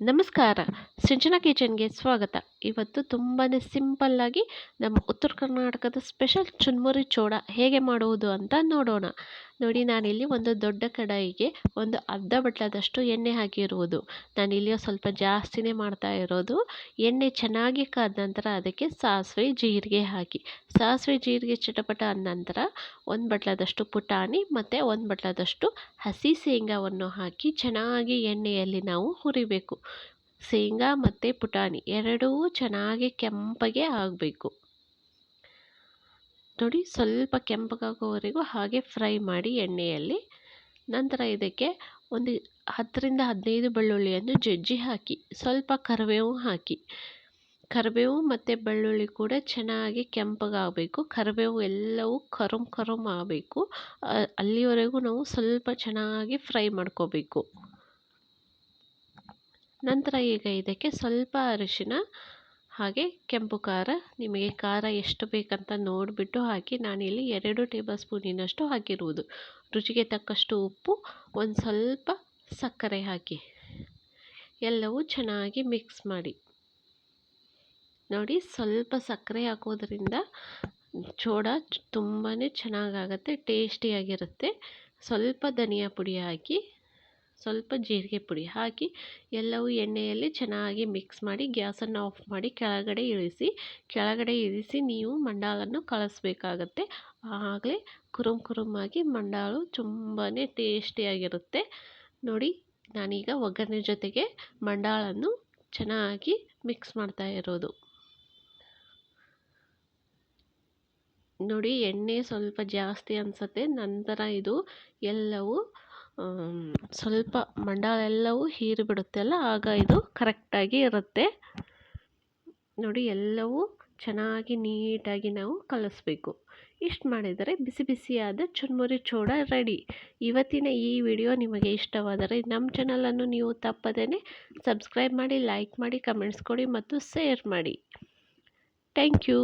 ನಮಸ್ಕಾರ. ಸಿಂಚನ ಕಿಚನ್ಗೆ ಸ್ವಾಗತ. ಇವತ್ತು ತುಂಬಾ ಸಿಂಪಲ್ಲಾಗಿ ನಮ್ಮ ಉತ್ತರ ಕರ್ನಾಟಕದ ಸ್ಪೆಷಲ್ ಚುನ್ಮುರಿ ಚೋಡ ಹೇಗೆ ಮಾಡುವುದು ಅಂತ ನೋಡೋಣ. ನೋಡಿ, ನಾನಿಲ್ಲಿ ಒಂದು ದೊಡ್ಡ ಕಡಾಯಿಗೆ ಒಂದು ಅರ್ಧ ಬಟ್ಲದಷ್ಟು ಎಣ್ಣೆ ಹಾಕಿರುವುದು. ನಾನಿಲ್ಲಿ ಸ್ವಲ್ಪ ಜಾಸ್ತಿನೇ ಮಾಡ್ತಾ ಇರೋದು. ಎಣ್ಣೆ ಚೆನ್ನಾಗಿ ಕಾದ ನಂತರ ಅದಕ್ಕೆ ಸಾಸಿವೆ, ಜೀರಿಗೆ ಹಾಕಿ. ಸಾಸಿವೆ, ಜೀರಿಗೆ ಚಟಪಟ ಆದ ನಂತರ ಒಂದು ಬಟ್ಲದಷ್ಟು ಪುಟಾಣಿ ಮತ್ತು ಒಂದು ಬಟ್ಲದಷ್ಟು ಹಸಿ ಶೇಂಗಾವನ್ನು ಹಾಕಿ ಚೆನ್ನಾಗಿ ಎಣ್ಣೆಯಲ್ಲಿ ನಾವು ಹುರಿಬೇಕು. ಶೇಂಗಾ ಮತ್ತು ಪುಟಾಣಿ ಎರಡೂ ಚೆನ್ನಾಗಿ ಕೆಂಪಗೆ ಆಗಬೇಕು. ನೋಡಿ ಸ್ವಲ್ಪ ಕೆಂಪಗಾಗೋವರೆಗೂ ಹಾಗೆ ಫ್ರೈ ಮಾಡಿ ಎಣ್ಣೆಯಲ್ಲಿ ನಂತರ ಇದಕ್ಕೆ ಒಂದು ಹತ್ತರಿಂದ ಹದಿನೈದು ಬೆಳ್ಳುಳ್ಳಿಯನ್ನು ಜಜ್ಜಿ ಹಾಕಿ, ಸ್ವಲ್ಪ ಕರಿಬೇವು ಹಾಕಿ. ಕರಿಬೇವು ಮತ್ತು ಬೆಳ್ಳುಳ್ಳಿ ಕೂಡ ಚೆನ್ನಾಗಿ ಕೆಂಪಗಾಗಬೇಕು ಕರಿಬೇವು ಎಲ್ಲವೂ ಕರುಮ್ ಕರುಮ್ ಆಗಬೇಕು. ಅಲ್ಲಿವರೆಗೂ ನಾವು ಸ್ವಲ್ಪ ಚೆನ್ನಾಗಿ ಫ್ರೈ ಮಾಡ್ಕೋಬೇಕು. ನಂತರ ಈಗ ಇದಕ್ಕೆ ಸ್ವಲ್ಪ ಅರಿಶಿನ, ಹಾಗೆ ಕೆಂಪು ಖಾರ, ನಿಮಗೆ ಖಾರ ಎಷ್ಟು ಬೇಕಂತ ನೋಡಿಬಿಟ್ಟು ಹಾಕಿ ನಾನಿಲ್ಲಿ ಎರಡು ಟೇಬಲ್ ಸ್ಪೂನಿನಷ್ಟು ಹಾಕಿರುವುದು. ರುಚಿಗೆ ತಕ್ಕಷ್ಟು ಉಪ್ಪು, ಒಂದು ಸ್ವಲ್ಪ ಸಕ್ಕರೆ ಹಾಕಿ. ಎಲ್ಲವೂ ಚೆನ್ನಾಗಿ ಮಿಕ್ಸ್ ಮಾಡಿ. ನೋಡಿ, ಸ್ವಲ್ಪ ಸಕ್ಕರೆ ಹಾಕೋದ್ರಿಂದ ಚೋಡ ತುಂಬಾ ಚೆನ್ನಾಗಾಗತ್ತೆ, ಟೇಸ್ಟಿಯಾಗಿರುತ್ತೆ. ಸ್ವಲ್ಪ ಧನಿಯಾ ಪುಡಿ ಹಾಕಿ ಸ್ವಲ್ಪ ಜೀರಿಗೆ ಪುಡಿ ಹಾಕಿ ಎಲ್ಲವೂ ಎಣ್ಣೆಯಲ್ಲಿ ಚೆನ್ನಾಗಿ ಮಿಕ್ಸ್ ಮಾಡಿ ಗ್ಯಾಸನ್ನು ಆಫ್ ಮಾಡಿ ಕೆಳಗಡೆ ಇಳಿಸಿ ಕೆಳಗಡೆ ಇಳಿಸಿ ನೀವು ಮಂಡಾಳನ್ನು ಕಳಿಸ್ಬೇಕಾಗತ್ತೆ. ಆಗಲೇ ಕುರುಮ್ ಕುರುಮಾಗಿ ಮಂಡಾಳು ತುಂಬಾ ಟೇಸ್ಟಿಯಾಗಿರುತ್ತೆ. ನೋಡಿ, ನಾನೀಗ ಒಗ್ಗರಣೆ ಜೊತೆಗೆ ಮಂಡಾಳನ್ನು ಚೆನ್ನಾಗಿ ಮಿಕ್ಸ್ ಮಾಡ್ತಾ ಇರೋದು. ನೋಡಿ, ಎಣ್ಣೆ ಸ್ವಲ್ಪ ಜಾಸ್ತಿ ಅನಿಸುತ್ತೆ, ನಂತರ ಇದು ಎಲ್ಲವೂ ಸ್ವಲ್ಪ ಮಂಡ ಎಲ್ಲವೂ ಹೀರಿಬಿಡುತ್ತೆ ಅಲ್ಲ? ಆಗ ಇದು ಕರೆಕ್ಟಾಗಿ ಇರುತ್ತೆ. ನೋಡಿ, ಎಲ್ಲವೂ ಚೆನ್ನಾಗಿ ನೀಟಾಗಿ ನಾವು ಕಲಿಸ್ಬೇಕು. ಇಷ್ಟು ಮಾಡಿದರೆ ಬಿಸಿ ಬಿಸಿಯಾದ ಚುರ್ಮುರಿ ಚೂಡ ರೆಡಿ. ಇವತ್ತಿನ ಈ ವಿಡಿಯೋ ನಿಮಗೆ ಇಷ್ಟವಾದರೆ ನಮ್ಮ ಚಾನಲನ್ನು ನೀವು ತಪ್ಪದೇ ಸಬ್ಸ್ಕ್ರೈಬ್ ಮಾಡಿ, ಲೈಕ್ ಮಾಡಿ, ಕಮೆಂಟ್ಸ್ ಕೊಡಿ ಮತ್ತು ಶೇರ್ ಮಾಡಿ. Thank you.